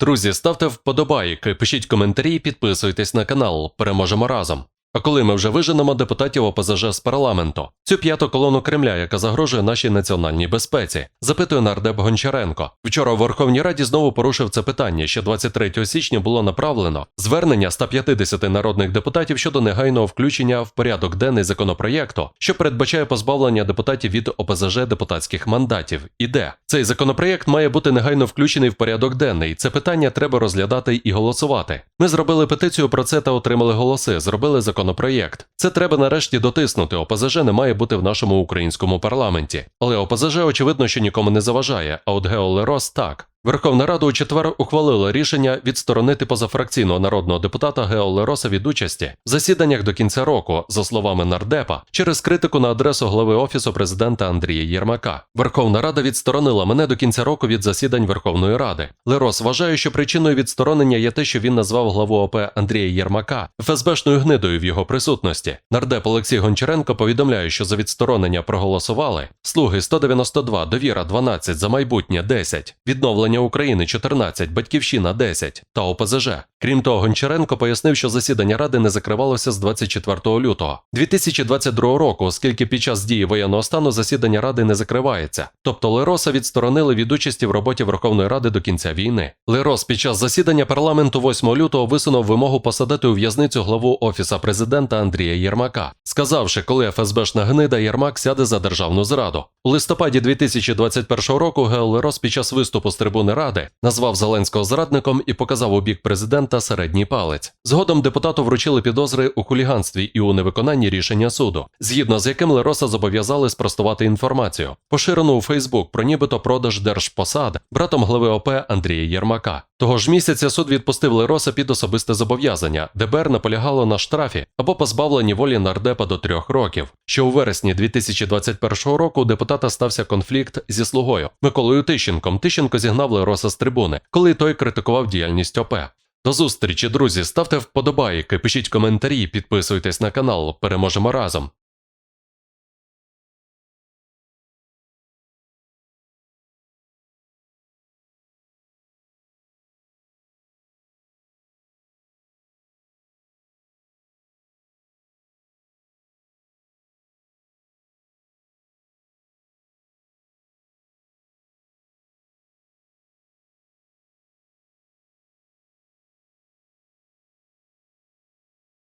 Друзі, ставте вподобайки, пишіть коментарі, і підписуйтесь на канал. Переможемо разом. А коли ми вже виженемо депутатів ОПЗЖ з парламенту, цю п'яту колону Кремля, яка загрожує нашій національній безпеці, запитує нардеп Гончаренко. Вчора в Верховній Раді знову порушив це питання. Ще 23 січня було направлено звернення 150 народних депутатів щодо негайного включення в порядок денний законопроєкту, що передбачає позбавлення депутатів від ОПЗЖ депутатських мандатів. Іде цей законопроєкт має бути негайно включений в порядок денний. Це питання треба розглядати і голосувати. Ми зробили петицію про це та отримали голоси. Зробили законопроєкт. Це треба нарешті дотиснути. ОПЗЖ не має бути в нашому українському парламенті. Але ОПЗЖ очевидно, що нікому не заважає. А от Геолерос так. Верховна Рада у четвер ухвалила рішення відсторонити позафракційного народного депутата Гео Лероса від участі в засіданнях до кінця року, за словами нардепа, через критику на адресу глави офісу президента Андрія Єрмака. Верховна Рада відсторонила мене до кінця року від засідань Верховної Ради. Лерос вважає, що причиною відсторонення є те, що він назвав главу ОП Андрія Єрмака ФСБшною гнидою в його присутності. Нардеп Олексій Гончаренко повідомляє, що за відсторонення проголосували слуги 192, довіра 12, за майбутнє 10, відновлення України 14, Батьківщина 10 та ОПЗЖ. Крім того, Гончаренко пояснив, що засідання ради не закривалося з 24 лютого 2022 року, оскільки під час дії воєнного стану засідання ради не закривається. Тобто Лероса відсторонили від участі в роботі Верховної Ради до кінця війни. Лерос під час засідання парламенту 8 лютого висунув вимогу посадити у в'язницю главу офіса президента Андрія Єрмака, сказавши, коли ФСБшна гнида Єрмак сяде за державну зраду. У листопаді 2021 року Гео Лерос під час виступу з трибуни Ради назвав Зеленського зрадником і показав у бік президента середній палець. Згодом депутату вручили підозри у хуліганстві і у невиконанні рішення суду, згідно з яким Лероса зобов'язали спростувати інформацію, поширену у Фейсбук про нібито продаж держпосад братом глави ОП Андрія Єрмака. Того ж місяця суд відпустив Лероса під особисте зобов'язання. ДБР наполягало на штрафі або позбавленні волі нардепа до трьох років. Ще у вересні 2021 року у депутата стався конфлікт зі слугою Миколою Тищенком. Тищенко зігнав Лероса з трибуни, коли той критикував діяльність ОП. До зустрічі, друзі. Ставте вподобайки, пишіть коментарі, підписуйтесь на канал. Переможемо разом.